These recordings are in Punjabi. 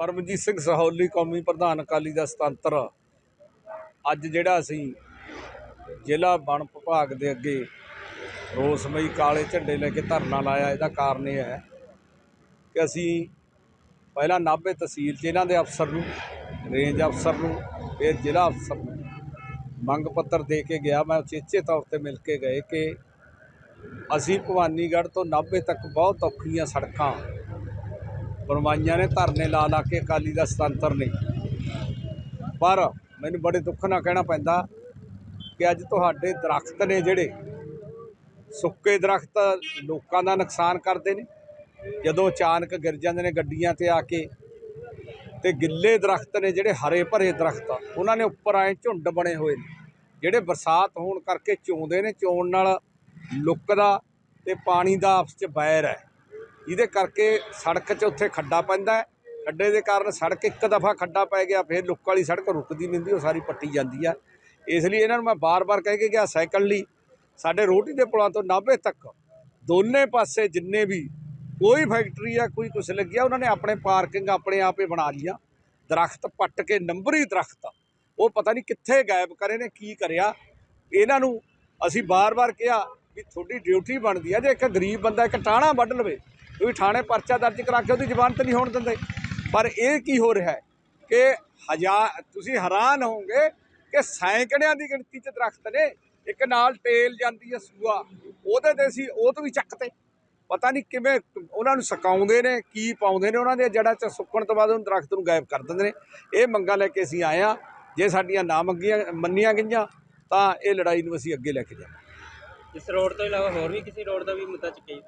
ਪਰਮਜੀਤ ਸਿੰਘ ਸਹੌਲੀ ਕੌਮੀ ਪ੍ਰਧਾਨ ਅਕਾਲੀ ਦਾ ਸੁਤੰਤਰ। ਅੱਜ ਜਿਹੜਾ ਅਸੀਂ ਜ਼ਿਲ੍ਹਾ ਵਣ ਵਿਭਾਗ ਦੇ ਅੱਗੇ ਰੋਸਮਈ ਕਾਲੇ ਝੰਡੇ ਲੈ ਕੇ ਧਰਨਾ ਲਾਇਆ, ਇਹਦਾ ਕਾਰਨ ਇਹ ਹੈ ਕਿ ਅਸੀਂ ਪਹਿਲਾਂ ਨਾਭੇ ਤਹਿਸੀਲ 'ਚ ਇਹਨਾਂ ਦੇ ਅਫਸਰ ਨੂੰ, ਰੇਂਜ ਅਫਸਰ ਨੂੰ, ਫਿਰ ਜ਼ਿਲ੍ਹਾ ਅਫਸਰ ਨੂੰ ਮੰਗ ਪੱਤਰ ਦੇ ਕੇ ਗਿਆ। ਮੈਂ ਉਚੇਚੇ ਤੌਰ ਤੇ ਮਿਲ ਕੇ ਗਏ ਕਿ ਅਸੀਂ ਭਵਾਨੀਗੜ੍ਹ ਤੋਂ ਨਾਭੇ ਤੱਕ ਬਹੁਤ ਔਖੀਆਂ ਸੜਕਾਂ ਬਣਵਾਈਆਂ ਨੇ, ਧਰਨੇ ਲਾ ਲਾ ਕੇ ਅਕਾਲੀ ਦਾ ਸੁਤੰਤਰ ਨੇ ਪਰ ਮੈਨੂੰ ਬੜੇ ਦੁੱਖ ਨਾਲ ਕਹਿਣਾ ਪੈਂਦਾ ਕਿ ਅੱਜ ਤੁਹਾਡੇ ਦਰਖਤ ਨੇ ਜਿਹੜੇ ਸੁੱਕੇ ਦਰਖਤ ਲੋਕਾਂ ਦਾ ਨੁਕਸਾਨ ਕਰਦੇ ਨੇ। ਜਦੋਂ ਅਚਾਨਕ ਗਿਰ ਜਾਂਦੇ ਨੇ ਗੱਡੀਆਂ ਤੇ ਆ ਕੇ ਤੇ ਗਿੱਲੇ ਦਰਖਤ ਨੇ ਜਿਹੜੇ ਹਰੇ ਭਰੇ ਦਰਖਤ ਉਹਨਾਂ ਨੇ ਉੱਪਰ ਆਏ ਝੁੰਡ ਬਣੇ ਹੋਏ ਨੇ। ਜਿਹੜੇ ਬਰਸਾਤ ਹੋਣ ਕਰਕੇ ਚੋਂਦੇ ਨੇ, ਚੋਣ ਨਾਲ ਲੁੱਕਦਾ ਤੇ ਪਾਣੀ ਦਾ ਆਪਸ 'ਚ ਬੈਰ ਹੈ। ਇਹਦੇ ਕਰਕੇ ਸੜਕ 'ਚ ਉੱਥੇ ਖੱਡਾ ਪੈਂਦਾ ਖੱਡੇ ਦੇ ਕਾਰਨ ਸੜਕ ਇੱਕ ਦਫਾ ਖੱਡਾ ਪੈ ਗਿਆ, ਫਿਰ ਲੁੱਕ ਵਾਲੀ ਸੜਕ ਰੁਕਦੀ ਨਹੀਂ ਹੁੰਦੀ, ਉਹ ਸਾਰੀ ਪੱਟੀ ਜਾਂਦੀ ਆ। ਇਸ ਲਈ ਇਹਨਾਂ ਨੂੰ ਮੈਂ ਬਾਰ-ਬਾਰ ਕਹਿ ਕੇ ਗਿਆ, ਸਾਈਕਲ ਲਈ। ਸਾਡੇ ਰੋਟੀ ਦੇ ਪੁਲਾਂ ਤੋਂ ਨਾਭੇ ਤੱਕ ਦੋਨੇ ਪਾਸੇ ਜਿੰਨੇ ਵੀ ਕੋਈ ਫੈਕਟਰੀ ਆ, ਕੋਈ ਕੁਛ ਲੱਗਿਆ, ਉਹਨਾਂ ਨੇ ਆਪਣੇ ਪਾਰਕਿੰਗ ਆਪਣੇ ਆਪੇ ਬਣਾ ਲਈਆਂ। ਦਰਖਤ ਪੱਟ ਕੇ, ਨੰਬਰੀ ਦਰਖਤ। ਉਹ ਪਤਾ ਨਹੀਂ ਕਿੱਥੇ ਗਾਇਬ ਕਰੇ ਨੇ, ਕੀ ਕਰਿਆ। ਇਹਨਾਂ ਨੂੰ ਅਸੀਂ ਬਾਰ-ਬਾਰ ਕਿਹਾ ਵੀ ਤੁਹਾਡੀ ਡਿਊਟੀ ਬਣਦੀ ਆ, ਜੇ ਇੱਕ ਗਰੀਬ ਬੰਦਾ ਇੱਕ ਟਾਣਾ ਵੱਢ ਲਵੇ ਤੁਸੀਂ ਥਾਣੇ ਪਰਚਾ ਦਰਜ ਕਰਾ ਕੇ ਉਹਦੀ ਜ਼ਮਾਨਤ ਨਹੀਂ ਹੋਣ ਦਿੰਦੇ। ਪਰ ਇਹ ਕੀ ਹੋ ਰਿਹਾ ਹੈ ਕਿ ਹਜ਼ਾਰ ਤੁਸੀਂ ਹੈਰਾਨ ਹੋਵੋਗੇ ਕਿ ਸੈਂਕੜਿਆਂ ਦੀ ਗਿਣਤੀ 'ਚ ਦਰਖਤ ਨੇ, ਇੱਕ ਨਾਲ ਟੇਲ ਜਾਂਦੀ ਹੈ ਸੂਆ, ਉਹਦੇ ਤੇ ਅਸੀਂ ਉਹ ਤੋਂ ਵੀ ਚੱਕਤੇ। ਪਤਾ ਨਹੀਂ ਕਿਵੇਂ ਉਹਨਾਂ ਨੂੰ ਸਕਾਉਂਦੇ ਨੇ, ਕੀ ਪਾਉਂਦੇ ਨੇ ਉਹਨਾਂ ਦੇ ਜੜ੍ਹਾਂ 'ਚ, ਸੁੱਕਣ ਤੋਂ ਬਾਅਦ ਉਹਨੂੰ ਦਰਖਤ ਨੂੰ ਗਾਇਬ ਕਰ ਦਿੰਦੇ ਨੇ। ਇਹ ਮੰਗਾਂ ਲੈ ਕੇ ਅਸੀਂ ਆਏ ਆ ਜੇ ਸਾਡੀਆਂ ਨਾ ਮੰਗੀਆਂ, ਮੰਨੀਆਂ ਗਈਆਂ, ਤਾਂ ਇਹ ਲੜਾਈ ਨੂੰ ਅਸੀਂ ਅੱਗੇ ਲੈ ਕੇ ਜਾਵਾਂਗੇ। ਇਸ ਰੋਡ ਤੋਂ ਇਲਾਵਾ ਹੋਰ ਵੀ ਕਿਸੇ ਰੋਡ ਦਾ ਵੀ ਮੁੱਦਾ ਚੱਕਿਆ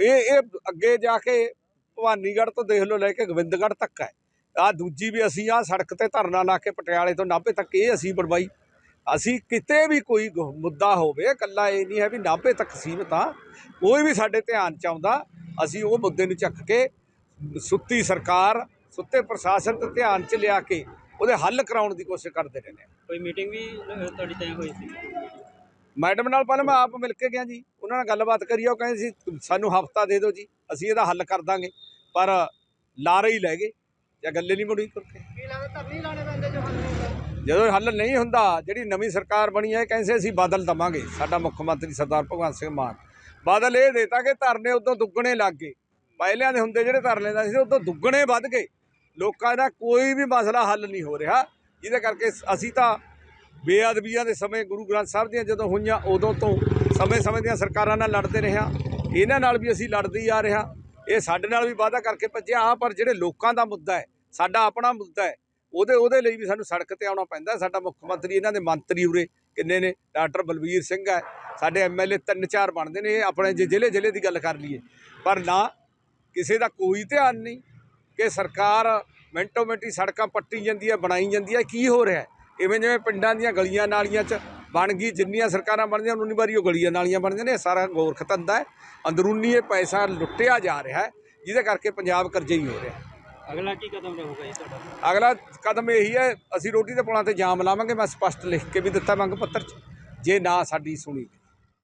ਇਹ ਇਹ ਅੱਗੇ ਜਾ ਕੇ ਭਵਾਨੀਗੜ੍ਹ ਤੋਂ ਦੇਖ ਲਓ ਲੈ ਕੇ ਗੋਬਿੰਦਗੜ੍ਹ ਤੱਕ ਹੈ। ਆ ਦੂਜੀ ਵੀ ਅਸੀਂ ਆ ਸੜਕ ਤੇ ਧਰਨਾ ਲਾ ਕੇ ਪਟਿਆਲੇ ਤੋਂ ਨਾਭੇ ਤੱਕ ਇਹ ਅਸੀਂ ਬਣਵਾਈ। ਅਸੀਂ ਕਿਤੇ ਵੀ ਕੋਈ ਗ- ਮੁੱਦਾ ਹੋਵੇ, ਇਕੱਲਾ ਇਹ ਨਹੀਂ ਹੈ ਵੀ ਨਾਭੇ ਤੱਕ ਸੀਮਤ ਆ। ਕੋਈ ਵੀ ਸਾਡੇ ਧਿਆਨ ਚ ਆਉਂਦਾ, ਅਸੀਂ ਉਹ ਮੁੱਦੇ ਨੂੰ ਚੱਕ ਕੇ ਸੁੱਤੀ ਸਰਕਾਰ, ਸੁੱਤੇ ਪ੍ਰਸ਼ਾਸਨ ਤੇ ਧਿਆਨ ਚ ਲਿਆ ਕੇ ਉਹਦੇ ਹੱਲ ਕਰਾਉਣ ਦੀ ਕੋਸ਼ਿਸ਼ ਕਰਦੇ ਰਹਿੰਦੇ ਹਾਂ। ਕੋਈ ਮੀਟਿੰਗ ਵੀ ਤੁਹਾਡੀ ਤੈਅ ਹੋਈ ਸੀ? ਮੈਡਮ ਨਾਲ ਪਹਿਲਾਂ ਮੈਂ ਆਪ ਮਿਲ ਕੇ ਗਿਆ ਜੀ। ਉਹਨਾਂ ਨਾਲ ਗੱਲਬਾਤ ਕਰੀ ਉਹ ਕਹਿੰਦੇ ਸੀ ਸਾਨੂੰ ਹਫਤਾ ਦੇ ਦਿਓ ਜੀ ਅਸੀਂ ਇਹਦਾ ਹੱਲ ਕਰ ਦਾਂਗੇ। ਪਰ ਲਾਰੇ ਹੀ ਲੈ ਗਏ ਜਾਂ ਗੱਲੇ ਨਹੀਂ ਮੁੜੀ ਤੁਰ ਕੇ। ਜਦੋਂ ਹੱਲ ਨਹੀਂ ਹੁੰਦਾ ਜਿਹੜੀ ਨਵੀਂ ਸਰਕਾਰ ਬਣੀ ਹੈ ਕਹਿੰਦੇ ਅਸੀਂ ਬਦਲ ਦਵਾਂਗੇ। ਸਾਡਾ ਮੁੱਖ ਮੰਤਰੀ ਸਰਦਾਰ ਭਗਵੰਤ ਸਿੰਘ ਮਾਨ। ਬਾਦਲ ਇਹ ਦੇਤਾ ਕਿ ਧਰਨੇ ਉਦੋਂ ਦੁੱਗਣੇ ਲੱਗ ਗਏ। ਪਹਿਲਿਆਂ ਦੇ ਹੁੰਦੇ ਜਿਹੜੇ ਧਰਨੇ ਦਾ ਸੀ ਉਦੋਂ ਦੁੱਗਣੇ ਵੱਧ ਗਏ। ਲੋਕਾਂ ਦਾ ਕੋਈ ਵੀ ਮਸਲਾ ਹੱਲ ਨਹੀਂ ਹੋ ਰਿਹਾ। ਜਿਹਦੇ ਕਰਕੇ ਅਸੀਂ ਤਾਂ ਬੇਅਦਬੀਆਂ ਦੇ ਸਮੇਂ ਗੁਰੂ ਗ੍ਰੰਥ ਸਾਹਿਬ ਦੀਆਂ ਜਦੋਂ ਹੋਈਆਂ, ਉਦੋਂ ਤੋਂ ਸਮੇਂ-ਸਮੇਂ ਦੀਆਂ ਸਰਕਾਰਾਂ ਨਾਲ ਲੜਦੇ ਰਿਹਾ ਇਹਨਾਂ ਨਾਲ ਵੀ ਅਸੀਂ ਲੜਦੇ ਹੀ ਆ ਰਹੇ ਹਾਂ। ਇਹ ਸਾਡੇ ਨਾਲ ਵੀ ਵਾਅਦਾ ਕਰਕੇ ਭੱਜਿਆ ਆ ਪਰ ਜਿਹੜੇ ਲੋਕਾਂ ਦਾ ਮੁੱਦਾ ਹੈ, ਸਾਡਾ ਆਪਣਾ ਮੁੱਦਾ ਹੈ, ਉਹਦੇ ਉਹਦੇ ਲਈ ਵੀ ਸਾਨੂੰ ਸੜਕ ਤੇ ਆਉਣਾ ਪੈਂਦਾ ਸਾਡਾ ਮੁੱਖ ਮੰਤਰੀ, ਇਹਨਾਂ ਦੇ ਮੰਤਰੀ ਉਰੇ ਕਿੰਨੇ ਨੇ? ਡਾਕਟਰ ਬਲਵੀਰ ਸਿੰਘ ਹੈ। ਸਾਡੇ ਐਮਐਲਏ ਤਿੰਨ ਚਾਰ ਬਣਦੇ ਨੇ। ਇਹ ਆਪਣੇ ਜੇ ਜ਼ਿਲ੍ਹੇ ਜ਼ਿਲ੍ਹੇ ਦੀ ਗੱਲ ਕਰ ਲਈਏ। ਪਰ ਨਾ ਕਿਸੇ ਦਾ ਕੋਈ ਧਿਆਨ ਨਹੀਂ ਕਿ ਸਰਕਾਰ ਮਿੰਟੋ ਮਿੰਟੀ ਸੜਕਾਂ ਪੱਟੀ ਜਾਂਦੀ ਹੈ, ਬਣਾਈ ਜਾਂਦੀ ਹੈ। ਕੀ ਹੋ ਰਿਹਾ ਇਵੇਂ ਜਿਵੇਂ ਪਿੰਡਾਂ ਦੀਆਂ ਗਲੀਆਂ ਨਾਲੀਆਂ 'ਚ ਬਣ ਗਈ ਜਿੰਨੀਆਂ ਸਰਕਾਰਾਂ ਬਣਦੀਆਂ ਉਨੀ ਵਾਰੀ ਉਹ ਗਲੀਆਂ ਨਾਲੀਆਂ ਬਣਦੀਆਂ ਨੇ। ਸਾਰਾ ਗੋਰਖ ਧੰਦਾ ਹੈ। ਅੰਦਰੂਨੀ ਇਹ ਪੈਸਾ ਲੁੱਟਿਆ ਜਾ ਰਿਹਾ ਹੈ ਜਿਹਦੇ ਕਰਕੇ ਪੰਜਾਬ ਕਰਜ਼ਈ ਹੋ ਰਿਹਾ ਹੈ। ਅਗਲਾ ਕੀ ਕਦਮ ਰਹੂਗਾ ਜੀ ਤੁਹਾਡਾ? ਅਗਲਾ ਕਦਮ ਇਹੀ ਹੈ ਅਸੀਂ ਰੋਟੀ ਦੇ ਪੁਲਾਂ ਤੇ ਜਾਮ ਲਾਵਾਂਗੇ। ਮੈਂ ਸਪਸ਼ਟ ਲਿਖ ਕੇ ਵੀ ਦਿੱਤਾ ਮੰਗ ਪੱਤਰ 'ਚ। ਜੇ ਨਾ ਸਾਡੀ ਸੁਣੀ।